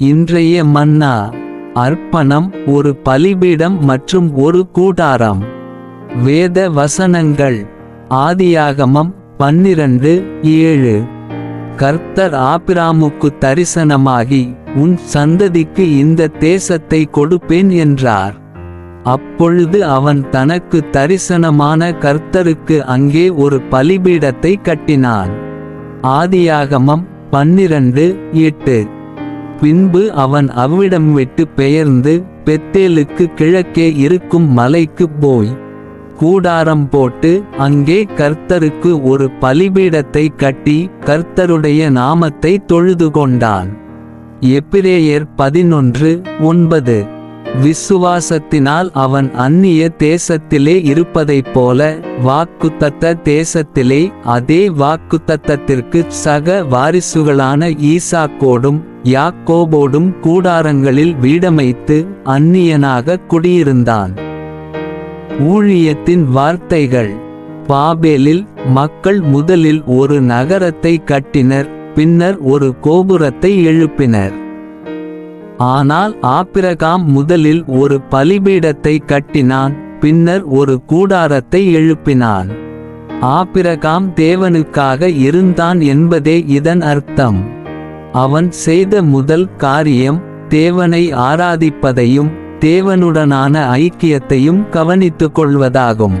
இன்றைய மன்னா அர்ப்பணம் ஒரு பலிபீடம் மற்றும் ஒரு கூடாரம். வேத வசனங்கள் ஆதியாகமம் பன்னிரண்டு ஏழு. கர்த்தர் ஆபிராமுக்கு தரிசனமாகி உன் சந்ததிக்கு இந்த தேசத்தை கொடுப்பேன் என்றார். அப்பொழுது அவன் தனக்கு தரிசனமான கர்த்தருக்கு அங்கே ஒரு பலிபீடத்தை கட்டினான். ஆதியாகமம் பன்னிரண்டு எட்டு. பின்பு அவன் அவ்விடம் விட்டு பெயர்ந்து பெத்தேலுக்கு கிழக்கே இருக்கும் மலைக்கு போய் கூடாரம் போட்டு அங்கே கர்த்தருக்கு ஒரு பலிபீடத்தை கட்டி கர்த்தருடைய நாமத்தை தொழுது கொண்டான். எப்பிரேயர் பதினொன்று ஒன்பது. விசுவாசத்தினால் அவன் அந்நிய தேசத்திலே இருப்பதைப் போல வாக்குத்தத்த தேசத்திலே அதே வாக்குத்தத்தத்திற்கு சக வாரிசுகளான ஈசாக்கோடும் யாக்கோபோடும் கூடாரங்களில் வீடமைத்து அந்நியனாக குடியிருந்தான். ஊழியத்தின் வார்த்தைகள். பாபேலில் மக்கள் முதலில் ஒரு நகரத்தை கட்டினர் பின்னர் ஒரு கோபுரத்தை எழுப்பினர். ஆனால் ஆபிரகாம் முதலில் ஒரு பலிபீடத்தை கட்டினான் பின்னர் ஒரு கூடாரத்தை எழுப்பினான். ஆபிரகாம் தேவனுக்காக இருந்தான் என்பதே இதன் அர்த்தம். அவன் செய்த முதல் காரியம் தேவனை ஆராதிப்பதையும் தேவனுடனான ஐக்கியத்தையும் கவனித்துக் கொள்வதாகும்.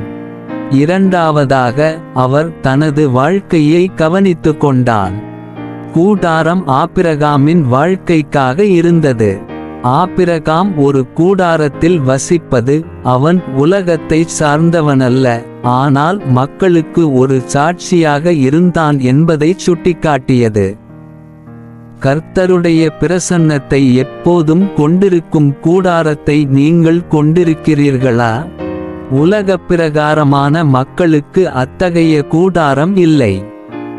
இரண்டாவதாக அவர் தனது வாழ்க்கையை கவனித்துக் கொண்டான். கூடாரம் ஆபிரகாமின் வாழ்க்கைக்காக இருந்தது. ஆபிரகாம் ஒரு கூடாரத்தில் வசிப்பது அவன் உலகத்தை சார்ந்தவனல்ல. ஆனால் மக்களுக்கு ஒரு சாட்சியாக இருந்தான் என்பதை சுட்டிக்காட்டியது. கர்த்தருடைய பிரசன்னத்தை எப்போதும் கொண்டிருக்கும் கூடாரத்தை நீங்கள் கொண்டிருக்கிறீர்களா? உலகப் பிரகாரமான மக்களுக்கு அத்தகைய கூடாரம் இல்லை.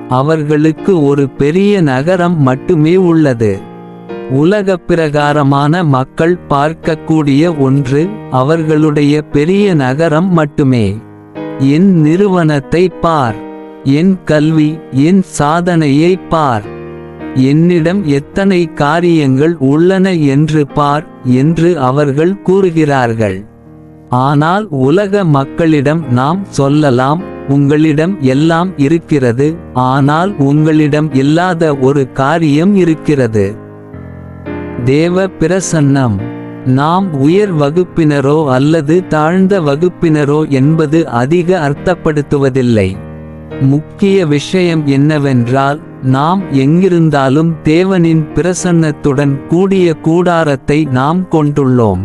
அவர்களுக்கு ஒரு பெரிய நகரம் மட்டுமே உள்ளது. உலக பிரகாரமான மக்கள் பார்க்கக்கூடிய ஒன்று அவர்களுடைய பெரிய நகரம் மட்டுமே. என் நிறுவனத்தை பார். என் கல்வி என் சாதனையை பார். என்னிடம் எத்தனை காரியங்கள் உள்ளன என்று பார் என்று அவர்கள் கூறுகிறார்கள். ஆனால் உலக மக்களிடம் நாம் சொல்லலாம் உங்களிடம் எல்லாம் இருக்கிறது ஆனால் உங்களிடம் இல்லாத ஒரு காரியம் இருக்கிறது. தேவ பிரசன்னம். நாம் உயர் வகுப்பினரோ அல்லது தாழ்ந்த வகுப்பினரோ என்பது அதிக அர்த்தப்படுத்துவதில்லை. முக்கிய விஷயம் என்னவென்றால் நாம் எங்கிருந்தாலும் தேவனின் பிரசன்னத்துடன் கூடிய கூடாரத்தை நாம் கொண்டுள்ளோம்.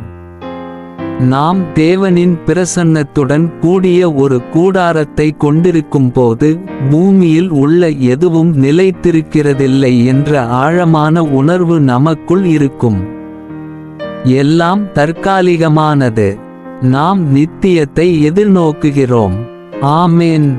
நாம் தேவனின் பிரசன்னத்துடன் கூடிய ஒரு கூடாரத்தை கொண்டிருக்கும் போது பூமியில் உள்ள எதுவும் நிலைத்திருக்கிறதில்லை என்ற ஆழமான உணர்வு நமக்குள் இருக்கும். எல்லாம் தற்காலிகமானது. நாம் நித்தியத்தை எதிர்நோக்குகிறோம். ஆமேன்.